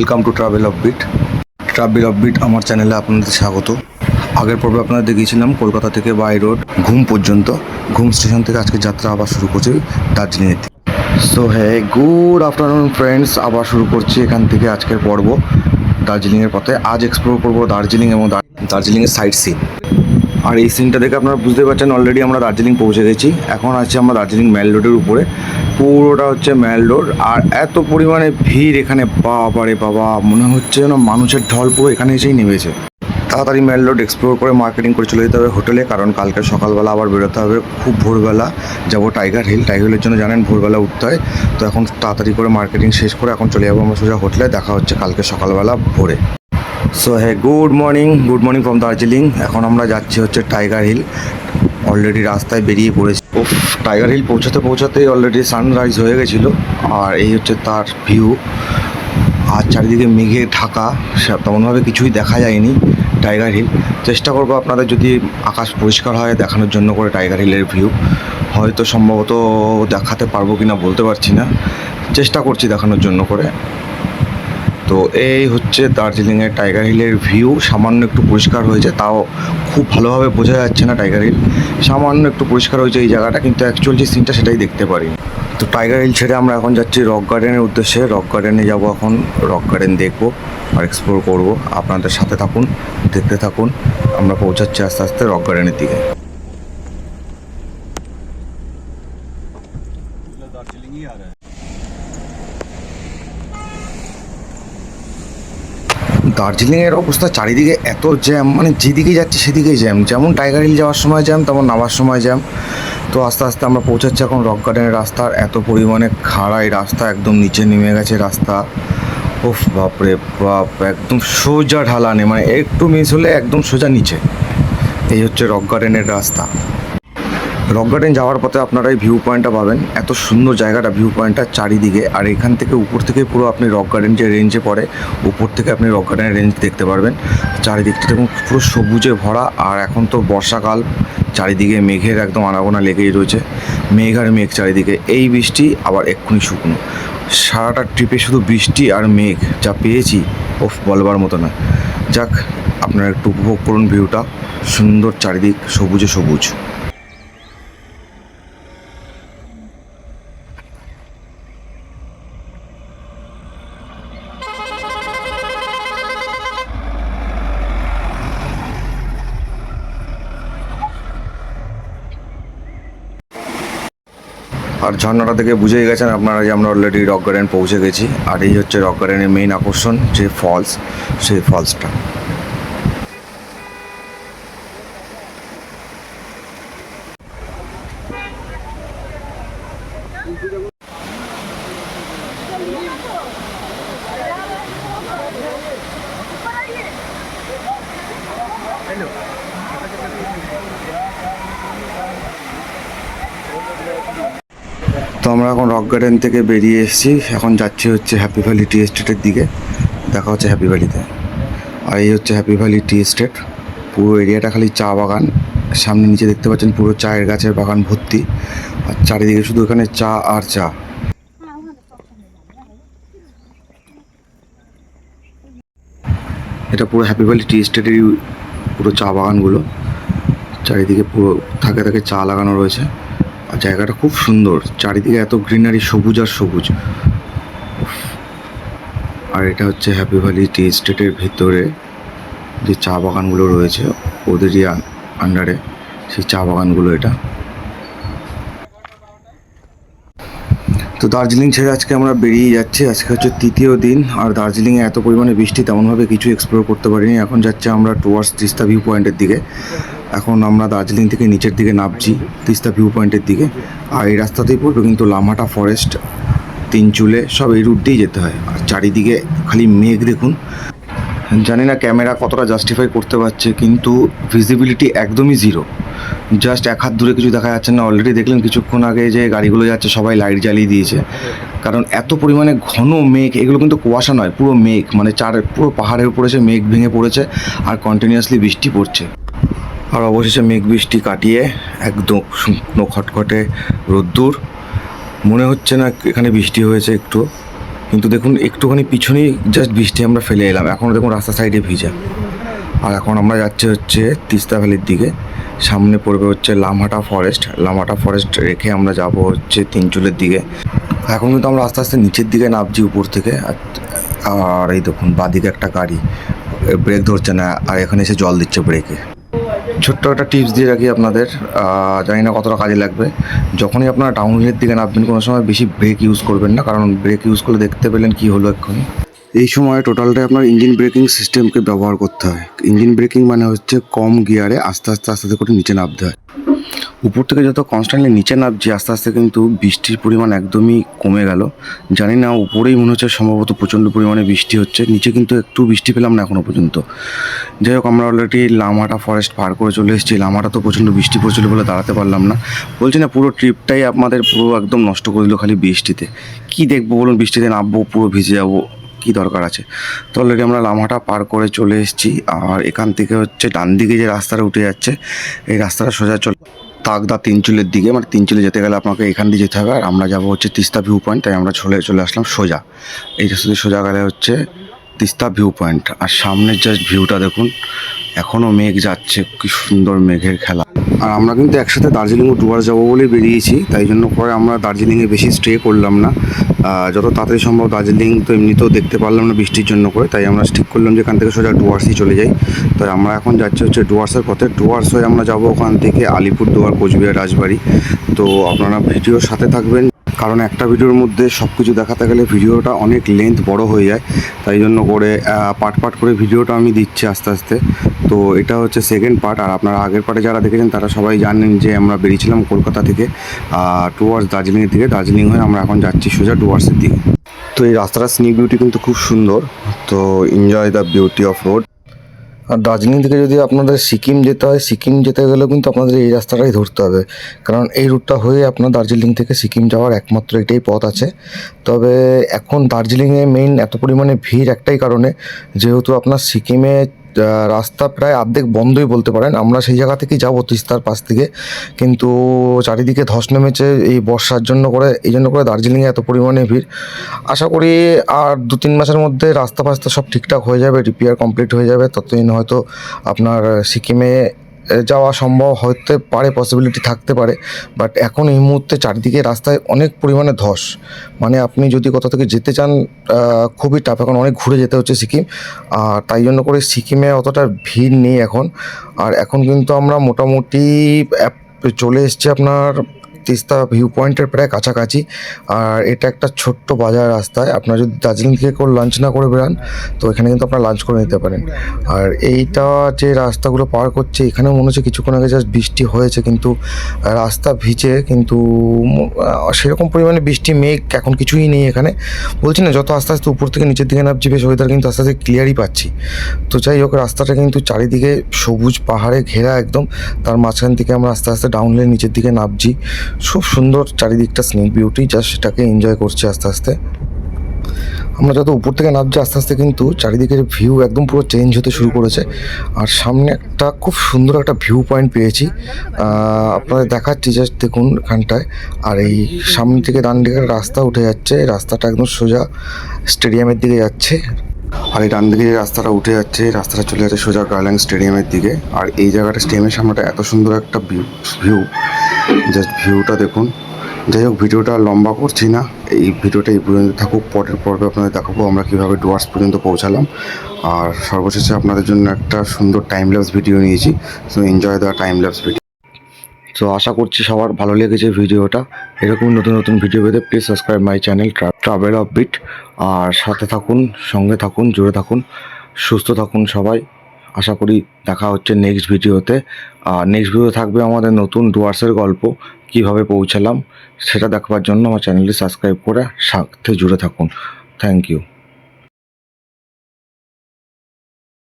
Welcome to travel of beat travel of beat আমার চ্যানেলে আপনাদের স্বাগত। আগের পর্বে আপনাদের দেখিয়েছিলাম কলকাতা থেকে বাই রোড ঘুম পর্যন্ত। ঘুম স্টেশন থেকে আজকে যাত্রা আবার শুরু করছে দার্জিলিংয়ের সো হ্যাঁ গুড আফটারনুন ফ্রেন্ডস আবার শুরু করছি এখান থেকে আজকের পর্ব দার্জিলিংয়ের পথে। আজ এক্সপ্লোর করব দার্জিলিং এবং দার্জিলিংয়ের সাইট সিন আর এই সিনটা দেখে আপনারা বুঝতে পারছেন অলরেডি আমরা দার্জিলিং পৌঁছে গেছি। এখন আছি আমরা দার্জিলিং ম্যাল রোডের উপরে। পুরোটা হচ্ছে ম্যাল রোড। আর এত পরিমাণে ভিড় এখানে বাবারে বাবা, মনে হচ্ছে যেন মানুষের ঢল পুরো এখানে এসেই নেমেছে। তাড়াতাড়ি ম্যাল রোড এক্সপ্লোর করে মার্কেটিং করে চলে যেতে হবে হোটেলে, কারণ কালকে সকালবেলা আবার বেরোতে হবে খুব ভোরবেলা। যাব টাইগার হিল। টাইগার হিলের জন্য জানেন ভোরবেলা উঠতে হয়। তো এখন তাড়াতাড়ি করে মার্কেটিং শেষ করে এখন চলে যাব আমরা সোজা হোটেলে। দেখা হচ্ছে কালকে সকালবেলা ভোরে। সো হ্যাঁ good morning good morning from Darjeeling এখন আমরা যাচ্ছি হচ্ছে টাইগার হিল অলরেডি রাস্তায় বেরিয়ে পড়েছি। ও টাইগার হিল পৌঁছাতে পৌঁছাতেই অলরেডি সানরাইজ হয়ে গেছিল। আর এই হচ্ছে তার ভিউ আর চারিদিকে মেঘে ঢাকা। তেমনভাবে কিছুই দেখা যায়নি টাইগার হিল চেষ্টা করব আপনাদের যদি আকাশ পরিষ্কার হয় দেখানোর জন্য করে টাইগার হিলের ভিউ হয়তো সম্ভবত দেখাতে পারব কি না বলতে পারছি না। চেষ্টা করছি দেখানোর জন্য করে। তো এই হচ্ছে দার্জিলিংয়ের টাইগার হিলের ভিউ। সামান্য একটু পরিষ্কার হয়েছে, তাও খুব ভালোভাবে বোঝা যাচ্ছে না টাইগার হিল। সামান্য একটু পরিষ্কার হয়েছে এই জায়গাটা, কিন্তু অ্যাকচুয়াল যে সিনটা সেটাই দেখতে পারি তো টাইগার হিল ছেড়ে আমরা এখন যাচ্ছি রক গার্ডেনের উদ্দেশ্যে। রক গার্ডেনে যাব এখন, রক গার্ডেন দেখব আর এক্সপ্লোর করব। আপনাদের সাথে থাকুন, দেখতে থাকুন। আমরা পৌঁছাচ্ছি আস্তে আস্তে রক গার্ডেনের দিকে। দার্জিলিংয়ের অবস্থা চারিদিকে এত জ্যাম মানে যেদিকে যাচ্ছে সেদিকেই জ্যাম। যেমন টাইগার হিল যাওয়ার সময় জ্যাম, তেমন নামার সময় জ্যাম। তো আস্তে আস্তে আমরা পৌঁছাচ্ছি এখন রক গার্ডেনের রাস্তার এত পরিমাণে খাড়া এই রাস্তা, একদম নিচে নেমে গেছে রাস্তা। ওফ বাপরে বাপ, একদম সোজা ঢালানে মানে একটু মিস হলে একদম সোজা নিচে। এই হচ্ছে রক গার্ডেনের রাস্তা। রক গার্ডেন যাওয়ার পথে আপনারা এই ভিউ পয়েন্টটা পাবেন। এত সুন্দর জায়গাটা ভিউ পয়েন্টটা চারিদিকে। আর এখান থেকে উপর থেকে পুরো আপনি রক গার্ডেন যে রেঞ্জে পড়ে, উপর থেকে আপনি রক গার্ডেনের রেঞ্জ দেখতে পারবেন। চারিদিকটা দেখুন, পুরো সবুজে ভরা। আর এখন তো বর্ষাকাল, চারিদিকে মেঘের একদম আনাগোনা লেগেই রয়েছে। মেঘ আর মেঘ চারিদিকে। এই বৃষ্টি আবার এক্ষুনি শুকনো। সারাটা ট্রিপে শুধু বৃষ্টি আর মেঘ, যা পেয়েছি, ওফ, বলবার মতো না। যাক, আপনারা একটু উপভোগ করুন ভিউটা সুন্দর চারিদিক, সবুজে সবুজ। আর ঝর্ণাটা থেকে বুঝেই গেছেন আপনারা যে আমরা অলরেডি রক গার্ডেন পৌঁছে গেছি। আর এই হচ্ছে রক গার্ডেনের মেইন আকর্ষণ, যে ফলস সেই ফলসটা তো আমরা এখন রক গার্ডেন থেকে বেরিয়ে এসেছি। এখন যাচ্ছি হচ্ছে হ্যাপি ভ্যালি টি এস্টেটের দিকে। দেখা হচ্ছে হ্যাপি ভ্যালিতে আর এই হচ্ছে হ্যাপি ভ্যালি টি এস্টেট পুরো এরিয়াটা খালি চা বাগান। সামনে নিচে দেখতে পাচ্ছেন পুরো চায়ের গাছের বাগান ভর্তি। আর চারিদিকে শুধু এখানে চা আর চা। এটা পুরো হ্যাপি ভ্যালি টি এস্টেটেরই পুরো চা বাগানগুলো। চারিদিকে পুরো থাকে থাকে চা লাগানো রয়েছে। জায়গাটা খুব সুন্দর। চারিদিকে এত গ্রিনারি সবুজ আর সবুজ। আর এটা হচ্ছে হ্যাপি ভ্যালি টি স্টেটের ভিতরে যে চা বাগানগুলো রয়েছে ওদেরই আন্ডারে সেই চা বাগানগুলো এটা। তো দার্জিলিং ছেড়ে আজকে আমরা বেরিয়ে যাচ্ছি। আজকে হচ্ছে তৃতীয় দিন, আর দার্জিলিংয়ে এত পরিমাণে বৃষ্টি তেমনভাবে কিছু এক্সপ্লোর করতে পারিনি। এখন যাচ্ছে আমরা টুয়ার্ডস তিস্তা ভিউ পয়েন্টের দিকে। এখন আমরা দার্জিলিং থেকে নিচের দিকে নামছি, তিস্তা ভিউ পয়েন্টের দিকে। আর এই রাস্তাতেই পড়বে কিন্তু লামাটা ফরেস্ট তিনচুলে সব এই রুট দিয়েই যেতে হয়। আর চারিদিকে খালি মেঘ দেখুন। জানি না ক্যামেরা কতটা জাস্টিফাই করতে পারছে, কিন্তু ভিজিবিলিটি একদমই জিরো জাস্ট এক হাত দূরে কিছু দেখা যাচ্ছে না। অলরেডি দেখলেন কিছুক্ষণ আগে যে গাড়িগুলো যাচ্ছে, সবাই লাইট জ্বালিয়ে দিয়েছে। কারণ এত পরিমাণে ঘন মেঘ, এগুলো কিন্তু কুয়াশা নয়, পুরো মেঘ। মানে চার, পুরো পাহাড়ের উপরে সে মেঘ ভেঙে পড়েছে, আর কন্টিনিউয়াসলি বৃষ্টি পড়ছে। আর অবশেষে মেঘ বৃষ্টি কাটিয়ে একদম শুকনো খটখটে রোদ্দুর। মনে হচ্ছে না এখানে বৃষ্টি হয়েছে একটু। কিন্তু দেখুন, একটুখানি পিছনেই জাস্ট বৃষ্টি আমরা ফেলে এলাম। এখনও দেখুন রাস্তা সাইডে ভিজা। আর এখন আমরা যাচ্ছি হচ্ছে তিস্তা ভ্যালির দিকে। সামনে পড়বে হচ্ছে লামহাটা ফরেস্ট লামহাটা ফরেস্ট রেখে আমরা যাব হচ্ছে তিনচুলের দিকে। এখন কিন্তু আমরা আস্তে আস্তে নিচের দিকে নামছি উপর থেকে। আর- এই দেখুন, বাদিকে একটা গাড়ি, ব্রেক ধরছে না। আর এখানে এসে জল দিচ্ছে ব্রেকে। ছোট্ট একটা টিপস দিয়ে রাখি আপনাদের। জানি না কতটা কাজে লাগবে। যখনই আপনারা ডাউনহিলের দিকে নামবেন, কোনো সময় বেশি ব্রেক ইউজ করবেন না, কারণ ব্রেক ইউজ করলে দেখতে পেলেন কি হলো এক্ষুনি। এই সময় টোটালটাই আপনার ইঞ্জিন ব্রেকিং সিস্টেমকে ব্যবহার করতে হয়। ইঞ্জিন ব্রেকিং মানে হচ্ছে কম গিয়ারে আস্তে আস্তে আস্তে করে নিচে নামতে হয়। উপর থেকে যত কনস্ট্যান্টলি নিচে নামছি, আস্তে আস্তে কিন্তু বৃষ্টির পরিমাণ একদমই কমে গেল। জানি না, উপরেই মনে হচ্ছে সম্ভবত প্রচণ্ড পরিমাণে বৃষ্টি হচ্ছে। নিচে কিন্তু একটু বৃষ্টি পেলাম না এখনও পর্যন্ত। যাই হোক, আমরা অলরেডি লামাটা ফরেস্ট পার করে চলে এসেছি। লামাটা তো প্রচণ্ড বৃষ্টি পড়ছিল বলে দাঁড়াতে পারলাম না। বলছি না, পুরো ট্রিপটাই আমাদের পুরো একদম নষ্ট করে দিল খালি বৃষ্টিতে। কি দেখব বলুন, বৃষ্টিতে নামবো, পুরো ভিজে যাব। কি দরকার আছে? তো অলরেডি আমরা লামাটা পার করে চলে এসেছি। আর এখান থেকে হচ্ছে ডান দিকে যে রাস্তাটা উঠে যাচ্ছে, এই রাস্তাটা সোজা চলে তাকদা তিনচুলের দিকে মানে তিনচুলে যেতে গেলে আপনাকে এখান দিয়ে যেতে হবে। আর আমরা যাব হচ্ছে তিস্তা ভিউ পয়েন্ট তাই আমরা চলে চলে আসলাম সোজা। এই রাস্তা সোজা গেলে হচ্ছে তিস্তা ভিউ পয়েন্ট আর সামনের জাস্ট ভিউটা দেখুন এখনও মেঘ যাচ্ছে, কি সুন্দর মেঘের খেলা। আর আমরা কিন্তু একসাথে দার্জিলিং ও ডুয়ার্স যাব বলে বেরিয়েছি, তাই জন্য পরে আমরা দার্জিলিংয়ে বেশি স্টে করলাম না। যত তাড়াতাড়ি সম্ভব দার্জিলিং তো এমনিতেও দেখতে পারলাম না বৃষ্টির জন্য করে, তাই আমরা ঠিক করলাম যে এখান থেকে সোজা ডুয়ার্সই চলে যাই। তাই আমরা এখন যাচ্ছি হচ্ছে ডুয়ার্সের পথে। ডুয়ার্স হয়ে আমরা যাব ওখান থেকে আলিপুর দুয়ার কোচবিহার, রাজবাড়ি। তো আপনারা ভিডিওর সাথে থাকবেন কারণ একটা ভিডিওর মধ্যে সব কিছু দেখাতে গেলে ভিডিওটা অনেক লেন্থ বড় হয়ে যায়। তাই জন্য করে পার্ট পার্ট করে ভিডিওটা আমি দিচ্ছি আস্তে আস্তে। তো এটা হচ্ছে সেকেন্ড পার্ট আর আপনারা আগের পার্টে যারা দেখেছেন, তারা সবাই জানেন যে আমরা বেরিয়েছিলাম কলকাতা থেকে টুয়ার্স দার্জিলিংয়ের দিকে। দার্জিলিং হয়ে আমরা এখন যাচ্ছি সোজা টুয়ার্সের দিকে। তো এই রাস্তাটা স্নিক বিউটি কিন্তু খুব সুন্দর। তো enjoy the beauty of road আর দার্জিলিং থেকে যদি আপনাদের সিকিম যেতে হয়, সিকিম যেতে গেলেও কিন্তু আপনাদের এই রাস্তাটাই ধরতে হবে। কারণ এই রুটটা হয়ে আপনার দার্জিলিং থেকে সিকিম যাওয়ার একমাত্র এটাই পথ আছে। তবে এখন দার্জিলিংয়ে মেইন এত পরিমাণে ভিড় একটাই কারণে, যেহেতু আপনার সিকিমে রাস্তা প্রায় অর্ধেক বন্ধই বলতে পারেন। আমরা সেই জায়গা থেকেই যাব তিস্তার পাশ থেকে। কিন্তু চারিদিকে ধস নেমেছে এই বর্ষার জন্য করে, এই জন্য করে দার্জিলিংয়ে এত পরিমাণে ভিড়। আশা করি আর দু তিন মাসের মধ্যে রাস্তা ফাস্তা সব ঠিকঠাক হয়ে যাবে রিপেয়ার কমপ্লিট হয়ে যাবে। ততদিন হয়তো আপনার সিকিমে যাওয়া সম্ভব হতে পারে পসিবিলিটি থাকতে পারে বাট এখন এই মুহূর্তে চারিদিকে রাস্তায় অনেক পরিমাণে ধস। মানে আপনি যদি কোথাও থেকে যেতে চান খুবই টাফ এখন অনেক ঘুরে যেতে হচ্ছে সিকিম, আর তাই জন্য করে সিকিমে অতটা ভিড় নেই এখন। আর এখন কিন্তু আমরা মোটামুটি চলে এসেছি আপনার তিস্তা ভিউ পয়েন্টের প্রায় কাছাকাছি। আর এটা একটা ছোট্ট বাজার রাস্তায়। আপনার যদি দার্জিলিং থেকে কেউ লাঞ্চ না করে বেরান, তো এখানে কিন্তু আপনারা লাঞ্চ করে নিতে পারেন। আর এইটা যে রাস্তাগুলো পার করছে এখানে মনে হচ্ছে কিছুক্ষণ আগে জাস্ট বৃষ্টি হয়েছে, কিন্তু রাস্তা ভিজে, কিন্তু সেরকম পরিমাণে বৃষ্টি, মেঘ এখন কিছুই নেই এখানে। বলছি না, যত আস্তে আস্তে উপর থেকে নিচের দিকে নামছি, বেশ ওয়েদার কিন্তু আস্তে আস্তে ক্লিয়ারই পাচ্ছি। তো যাই হোক, রাস্তাটা কিন্তু চারিদিকে সবুজ পাহাড়ে ঘেরা একদম। তার মাঝখান থেকে আমরা আস্তে আস্তে ডাউন লেন নিচের দিকে নামছি। খুব সুন্দর চারিদিকটা স্নেক বিউটি জাস্ট সেটাকে এনজয় করছি আস্তে আস্তে। আমরা যত উপর থেকে নামছি আস্তে আস্তে কিন্তু চারিদিকের ভিউ একদম পুরো চেঞ্জ হতে শুরু করেছে। আর সামনে একটা খুব সুন্দর একটা ভিউ পয়েন্ট পেয়েছি। আপনাদের দেখাচ্ছি জাস্ট দেখুন এখানটায়। আর এই সামনে থেকে ডান দিকে রাস্তা উঠে যাচ্ছে। রাস্তাটা একদম সোজা স্টেডিয়ামের দিকে যাচ্ছে। আর এই ডান দিকে যে রাস্তাটা উঠে যাচ্ছে রাস্তাটা চলে যাচ্ছে সোজা গার্ল্যান্ড স্টেডিয়ামের দিকে। আর এই জায়গাটা স্টেডিয়ামের সামনেটা এত সুন্দর একটা ভিউ জাস্ট ভিউটা দেখুন। যাই হোক, ভিডিওটা লম্বা করছি না। এই ভিডিওটা এই পর্যন্ত থাকুক। পরের পর্বে আপনাদের দেখাবো আমরা কীভাবে ডুয়ার্স পর্যন্ত পৌঁছালাম। আর সর্বশেষে আপনাদের জন্য একটা সুন্দর টাইম ল্যাপস ভিডিও নিয়েছি। So enjoy the time lapse video তো আশা করছি সবার ভালো লেগেছে ভিডিওটা। এরকম নতুন নতুন ভিডিও পেতে please subscribe my channel travel of beat আর সাথে থাকুন, সঙ্গে থাকুন, জুড়ে থাকুন, সুস্থ থাকুন সবাই। আশা করি দেখা হচ্ছে নেক্সট ভিডিওতে আর নেক্সট ভিডিও থাকবে আমাদের নতুন ডুয়ার্সের গল্প, কীভাবে পৌঁছালাম, সেটা দেখবার জন্য আমার চ্যানেলটি সাবস্ক্রাইব করে সাথে জুড়ে থাকুন। Thank you